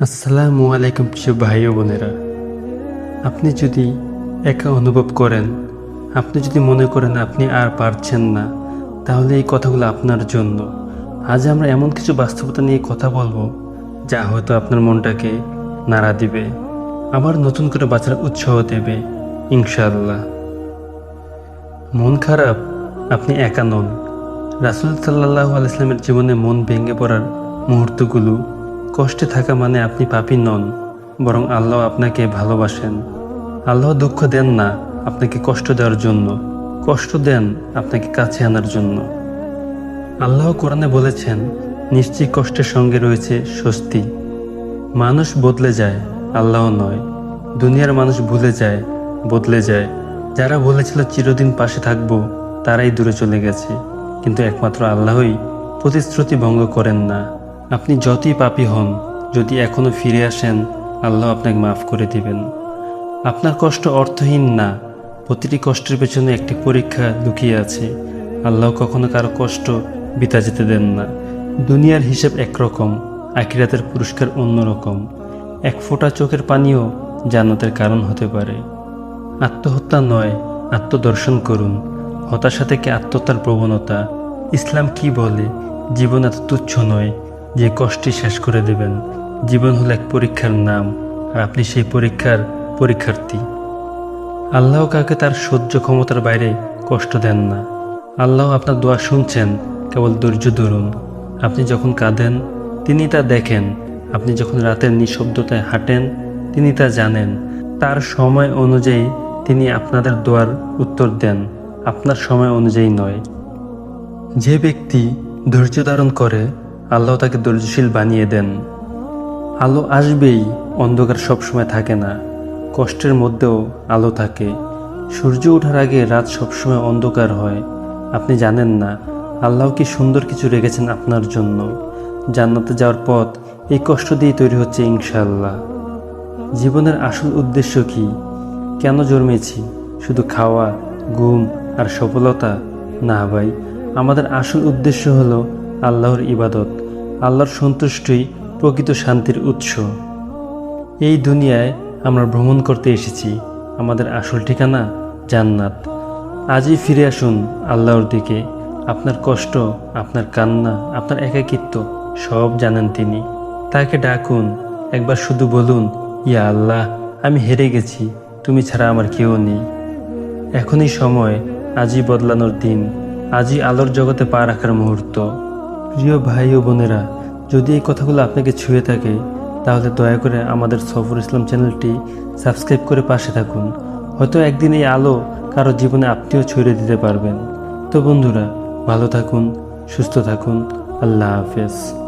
আসসালামু আলাইকুম প্রিয় ভাই ও বোনেরা। আপনি যদি একা অনুভব করেন, আপনি যদি মনে করেন আপনি আর পারছেন না, তাহলে এই কথাগুলো আপনার জন্য। আজ আমরা এমন কিছু বাস্তবতা নিয়ে কথা বলব, যা হয়তো আপনার মনটাকে নাড়া দিবে, আবার নতুন করে বাঁচার উৎসাহ দেবে, ইনশাআল্লাহ। মন খারাপ, আপনি একা নন। রাসুল সাল্লাহ আলাইসলামের জীবনে মন ভেঙে পড়ার মুহূর্তগুলো কষ্টে থাকা মানে আপনি পাপি নন, বরং আল্লাহ আপনাকে ভালোবাসেন। আল্লাহ দুঃখ দেন না আপনাকে কষ্ট দেওয়ার জন্য, কষ্ট দেন আপনাকে কাছে আনার জন্য। আল্লাহ কোরআনে বলেছেন, নিশ্চয়ই কষ্টের সঙ্গে রয়েছে স্বস্তি। মানুষ বদলে যায় আল্লাহ নয়। দুনিয়ার মানুষ ভুলে যায়, বদলে যায়। যারা বলেছিল চিরদিন পাশে থাকব, তারাই দূরে চলে গেছে। কিন্তু একমাত্র আল্লাহই প্রতিশ্রুতি ভঙ্গ করেন না। আপনি যতই পাপী হন, যদি এখনও ফিরে আসেন, আল্লাহ আপনাকে মাফ করে দিবেন। আপনার কষ্ট অর্থহীন না, প্রতিটি কষ্টের পেছনে একটি পরীক্ষা লুকিয়ে আছে। আল্লাহ কখনো কারও কষ্ট বিতা যেতে দেন না। দুনিয়ার হিসেব একরকম, আখিরাতের পুরস্কার অন্যরকম। এক ফোঁটা চোখের পানিও জান্নাতের কারণ হতে পারে। আত্মহত্যা নয়, আত্মদর্শন করুন। হতাশা থেকে আত্মহত্যার প্রবণতা। ইসলাম কি বলে? জীবন এত তুচ্ছ নয় যে কষ্টই শেষ করে দেবেন, জীবন হলো এক পরীক্ষার নাম, আর আপনি সেই পরীক্ষার পরীক্ষার্থী। আল্লাহ কাউকে তার সহ্য ক্ষমতার বাইরে কষ্ট দেন না। আল্লাহ আপনার দোয়া শুনছেন, কেবল ধৈর্য ধরুন। আপনি যখন কাঁদেন, তিনি তা দেখেন। আপনি যখন রাতের নিঃশব্দতায় হাঁটেন, তিনি তা জানেন। তার সময় অনুযায়ী তিনি আপনাদের দোয়ার উত্তর দেন। আপনার সময় অনুযায়ী নয়। যে ব্যক্তি ধৈর্য ধারণ করে আল্লাহ তাকে ধৈর্যশীল বানিয়ে দেন। আলো আসবেই, অন্ধকার সবসময় থাকে না। কষ্টের মধ্যেও আলো থাকে। সূর্য ওঠার আগে রাত সবসময় অন্ধকার হয়। আপনি জানেন না, আল্লাহ কি সুন্দর কিছু রেখেছেন আপনার জন্য। জান্নাতে যাওয়ার পথ এই কষ্ট দিয়ে তৈরি হচ্ছে ইনশাআল্লাহ। জীবনের আসল উদ্দেশ্য কি? কেন জন্মেছি? শুধু খাওয়া, ঘুম আর সফলতা? না ভাই, আমাদের আসল উদ্দেশ্য হলো আল্লাহর ইবাদত, আল্লাহর সন্তুষ্টই প্রকৃত শান্তির উৎস। এই দুনিয়ায় আমরা ভ্রমণ করতে এসেছি, আমাদের আসল ঠিকানা জান্নাত। আজই ফিরে আসুন আল্লাহর দিকে। আপনার কষ্ট, আপনার কান্না, আপনার একাকিত্ব সব জানেন তিনি। তাকে ডাকুন, একবার শুধু বলুন, ইয়া আল্লাহ, আমি হেরে গেছি, তুমি ছাড়া আমার কেউ নেই। এখনই সময়, আজই বদলানোর দিন, আজই আলোর জগতে পা রাখার মুহূর্ত। প্রিয় ভাই ও বোনেরা, যদি এই কথাগুলো আপনাকে ছুঁয়ে থাকে, তাহলে দয়া করে আমাদের সফর ইসলাম চ্যানেলটি সাবস্ক্রাইব করে পাশে থাকুন। হয়তো একদিন এই আলো কারও জীবনে আপনিও ছড়িয়ে দিতে পারবেন। তো বন্ধুরা, ভালো থাকুন, সুস্থ থাকুন, আল্লাহ হাফেজ।